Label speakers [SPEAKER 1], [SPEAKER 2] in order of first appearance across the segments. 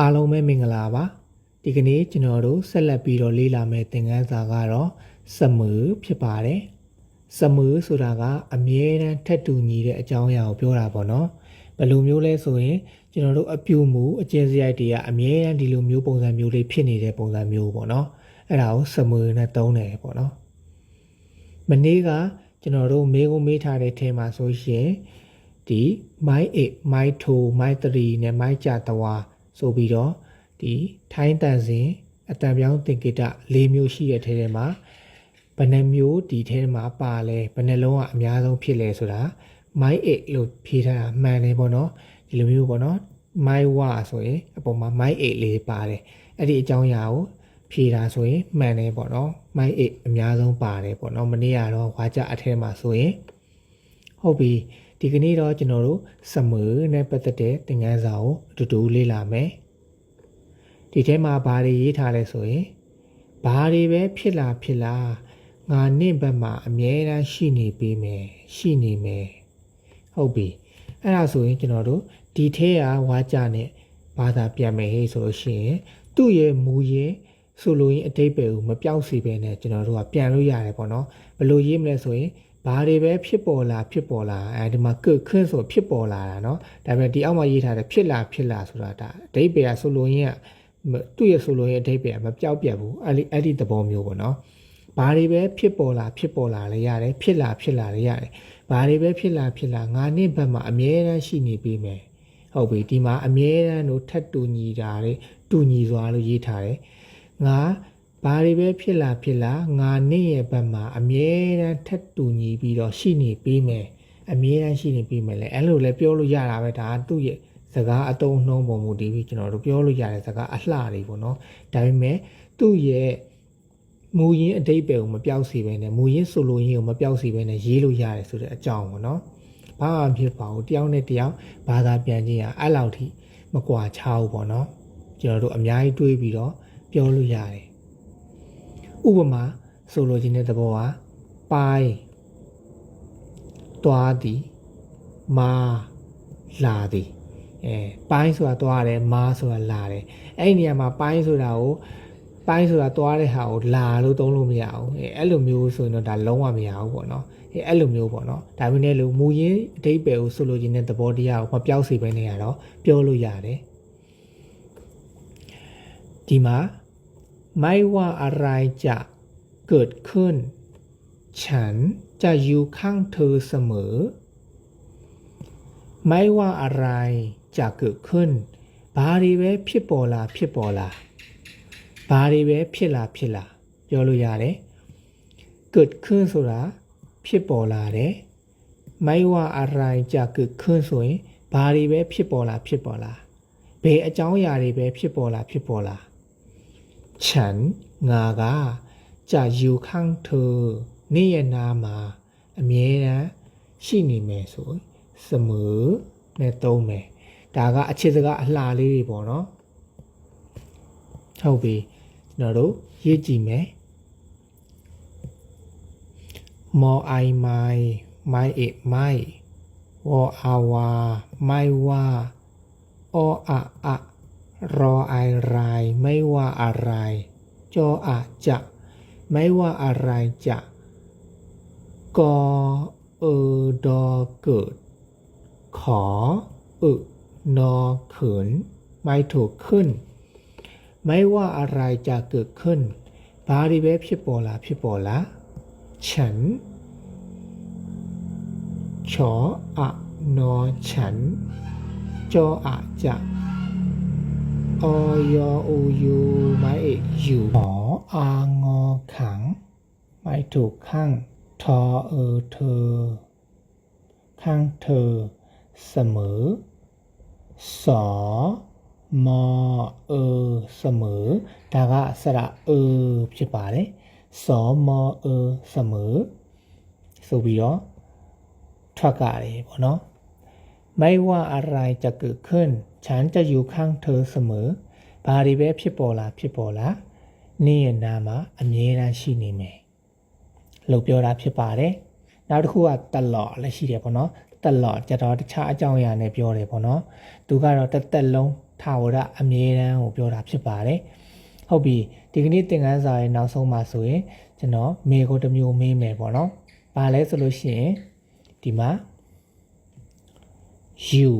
[SPEAKER 1] အားလုံးပဲမင်္ဂလာပါဒီကနေ့ကျွန်တော်တို့ဆက်လက်ပြီးတော့လေ့လာမယ့်သင်ခန်းစာကတော့စမူဖြစ်ပါတယ်စမူဆိုတာကအမြဲတမ်းထက်တူညီတဲ့အကြောင်းအရာကိုပြောတာပေါ့နော်ဘယ်လိုမျိုးလဲဆိုရင်ကျွန်တော်တို့အပြုမူအကျဉ်းစရိုက်တွေကအမြဲတမ်းဒီလိုမျိုးပုံစံမျိုးလေးဖြစ်နေတဲ့ပုံစံမျိုးပေါ့နော်အဲ့ဒါကိုစမူနဲ့သုံးတယ်ပေါ့နော်မနေ့ကကျွန်တော်တို့မေးခွန်းမေးထားတဲ့ထဲမှာဆိုရှင်ဒီ my 8 my 2 my 3နဲ့ my ကြတဝါ ဆိုပြီးတော့ဒီထိုင်းတန်စင်အတံပြောင်းသင်္ကေတ၄မျိုးရှိတဲ့ထဲထဲမှာဘယ်နှမျိုးဒီထဲမှာပါလဲဘယ်နှလုံးကအများဆုံးဖြစ်လဲဆိုတာ my 8လို့ဖြေထားတာမှန်တယ်ပေါ့နော်ဒီလိုမျိုးပေါ့နော် my 1ဆိုရင်အပေါ်မှာ my 8လေးပါတယ်အဲ့ဒီအကြောင်းအရာကိုဖြေတာဆိုရင်မှန်တယ်ပေါ့နော် my 8အများဆုံးပါတယ်ပေါ့နော်မနေ့ကတော့ဝါကြအထဲမှာဆိုရင် ဟုတ်ပြီဒီကနေ့တော့ကျွန်တော်တို့စမွေနဲ့ပတ်သက်တဲ့သင်ခန်းစာကိုအတူတူလေ့လာမယ်ဒီထဲမှာဘာတွေရေးထားလဲဆိုရင်ဘာတွေပဲဖြစ်လာဖြစ်လာငါနင့်ဘက်မှာအမြဲတမ်းရှိနေပေးမယ်ရှိနေမယ်ဟုတ်ပြီအဲ့ဒါဆိုရင်ကျွန်တော်တို့ဒီထဲကဝါကြနဲ့ဘာသာပြန်မယ်ဟေးဆိုလို့ရှိရင်သူ့ရဲ့မူရင်းဆိုလိုရင်းအတိတ်ပဲကိုမပြောက်စီပဲနဲ့ကျွန်တော်တို့ကပြန်လို့ရတယ်ပေါ့နော်ဘယ်လိုရေးမလဲဆိုရင် ဘာတွေပဲဖြစ်ပေါ်လာဖြစ်ပေါ်လာအဲဒီမှာကခွန်းဆိုဖြစ်ပေါ်လာတာเนาะဒါပေမဲ့ဒီအောက်မှာရေးထားတယ်ဖြစ်လာဖြစ်လာဆိုတာဒါအတိတ်ပဲကဆိုလိုရင်းကသူ့ရဲ့ဆိုလိုရင်းအတိတ်ပဲကမပြောက်ပြတ်ဘူးအဲ့ဒီအဲ့ဒီသဘောမျိုးပေါ့နော်ဘာတွေပဲဖြစ်ပေါ်လာဖြစ်ပေါ်လာလည်းရတယ်ဖြစ်လာဖြစ်လာလည်းရတယ်ဘာတွေပဲဖြစ်လာဖြစ်လာငါနှစ်ဘက်မှာအမြဲတမ်းရှိနေပေးမယ်ဟုတ်ပြီဒီမှာအမြဲတမ်းတို့ထက်တူညီတာတွေတူညီစွာလို့ရေးထားတယ်ငါ ဘာတွေပဲဖြစ်လာဖြစ်လာငါနေ့ရဲ့ဘက်မှာအမြဲတမ်းထက်တူညီပြီးတော့ရှိနေပေးမယ်အမြဲတမ်းရှိနေပေးမယ်လေအဲ့လိုလည်းပြောလို့ရတာပဲဒါကသူ့ရဲ့စကားအတုံးနှုံးပုံမူတည်ပြီးကျွန်တော်တို့ပြောလို့ရတဲ့စကားအလှတွေပေါ့နော်ဒါပေမဲ့သူ့ရဲ့မူရင်းအတိတ်ပဲကိုမပြောက်စီပဲနဲ့မူရင်းဆိုလိုရင်းကိုမပြောက်စီပဲနဲ့ရေးလို့ရတယ်ဆိုတဲ့အကြောင်းပေါ့နော်ဘာမှဖြစ်ပါဘူးတယောက်နဲ့တယောက်ဘာသာပြန်ခြင်းရအဲ့လောက်ထိမကွာခြားဘူးပေါ့နော်ကျွန်တော်တို့အများကြီးတွေးပြီးတော့ပြောလို့ရတယ် ဥပမာဆိုလိုခြင်းတဲ့သဘောကပိုင်းတွားသည်မာလာသည်အဲပိုင်းဆိုတာတွားတယ်မာဆိုတာလာတယ်အဲ့ဒီနေရာမှာပိုင်းဆိုတာကိုပိုင်းဆိုတာတွားတဲ့ဟာကိုလာလို့သုံးလို့မရဘူးအဲအဲ့လိုမျိုးဆိုရင်တော့ဒါလုံးဝမရဘူးပေါ့နော်အဲအဲ့လိုမျိုးပေါ့နော်ဒါပေမဲ့လို့မူရင်းအတိတ်ပဲကိုဆိုလိုချင်တဲ့သဘောတရားကိုမပြောက်စေဘဲနေရတော့ပြောလို့ရတယ်ဒီမှာ ไม่ว่าอะไรจะเกิดขึ้น ฉันจะอยู่ข้างเธอเสมอ ไม่ว่าอะไรจะเกิดขึ้นဘာတွေပဲဖြစ်ပေါ်လာဖြစ်ပေါ်လာဘာတွေပဲဖြစ်လာဖြစ်လာပြောလို့ရတယ်เกิดขึ้นဆိုတာဖြစ်ပေါ်လာတယ်ไม่ว่าอะไรจะเกิดขึ้นဆိုရင်ဘာတွေပဲဖြစ်ပေါ်လာဖြစ်ပေါ်လာဘယ်အကြောင်းအရာတွေပဲဖြစ်ပေါ်လာဖြစ်ပေါ်လာ ฉันငါကจะอยู่ข้างเธอနေ့ရဲ့နာမှာအမြဲတမ်းရှိနေမယ်ဆိုစမอနဲ့သုံးမယ်ဒါကအချစ်စကားအလှလေးတွေပေါ့နော်ဟုတ်ပြီကျွန်တော်တို့ရေးကြည့်မယ်မောအိုင်မိုင်မိုင်အေမိုင်ဝေါ်အာဝါမိုင်ဝါအောအအ รออายรายไม่ว่าอะไร จออาจะ ไม่ว่าอะไรจะกอเออดอเกิด ขออึนอเขิน ไม่ถูกขึ้น ไม่ว่าอะไรจะเกิดขึ้นบาริเวฟพี่ปอละพี่ปอละฉันชออะนอฉัน จออาจะ ออยอูยูไม่เอกอยู่หออางอขัง ไม่ถูกข้างทอเออเธอ ข้างเธอ เสมอ สอ มอ เออ เสมอဒါကစระเออဖြစ်ပါတယ်สอมอเออ เสมอ ဆိုပြီးတော့ထွက်ကြတယ်ပေါ့နော် ไม่ว่าอะไรจะเกิดขึ้น ฉันจะอยู่ข้างเธอเสมอဘာတွေပဲဖြစ်ပေါ်လာဖြစ်ပေါ်လာနေ့ရဲ့နာမှာအမြဲတမ်းရှိနေမယ်လို့ပြောတာဖြစ်ပါတယ်နောက်တစ်ခုကတလော်လည်းရှိတယ်ပေါ့နော်တလော်ကြတော့တခြားအကြောင်းအရာနဲ့ပြောတယ်ပေါ့နော်သူကတော့တစ်သက်လုံး ထာဝရအမြဲတမ်းကိုပြောတာဖြစ်ပါတယ်ဟုတ်ပြီဒီကနေ့သင်ခန်းစာရဲ့နောက်ဆုံးမှာဆိုရင်ကျွန်တော်မေကိုတစ်မျိုးမေးမယ်ပေါ့နော်ဘာလဲဆိုလို့ရှိရင်ဒီမှာ you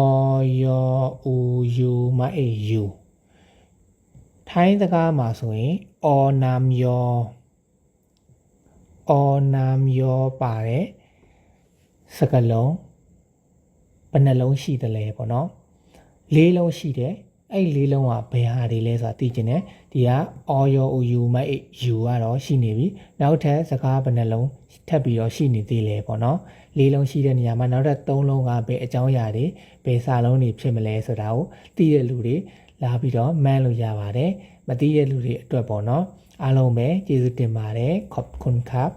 [SPEAKER 1] or your u you မအေ you ထိုင်းစကားမှာဆိုရင် or nam your or nam your ပါတယ်စကလုံးဘယ်နှလုံးရှိသလဲပေါ့နော်လေးလုံးရှိတယ် အဲ့လေးလုံးကဘယ်ဟာတွေလဲဆိုတာသိကျင်တယ်ဒီက all your you might you ကတော့ရှိနေပြီနောက်ထပ်စကားဘယ်နှလုံးထပ်ပြီးတော့ရှိနေသေးလဲပေါ့နော်လေးလုံးရှိတဲ့နေရာမှာနောက်ထပ်သုံးလုံးကဘယ်အကြောင်းအရာတွေဘယ်စာလုံးတွေဖြစ်မလဲဆိုတာကိုသိတဲ့လူတွေလာပြီးတော့မှန်းလို့ရပါတယ်မသိတဲ့လူတွေအတွက်ပေါ့နော်အားလုံးပဲကျေးဇူးတင်ပါတယ် Khop Khun Khap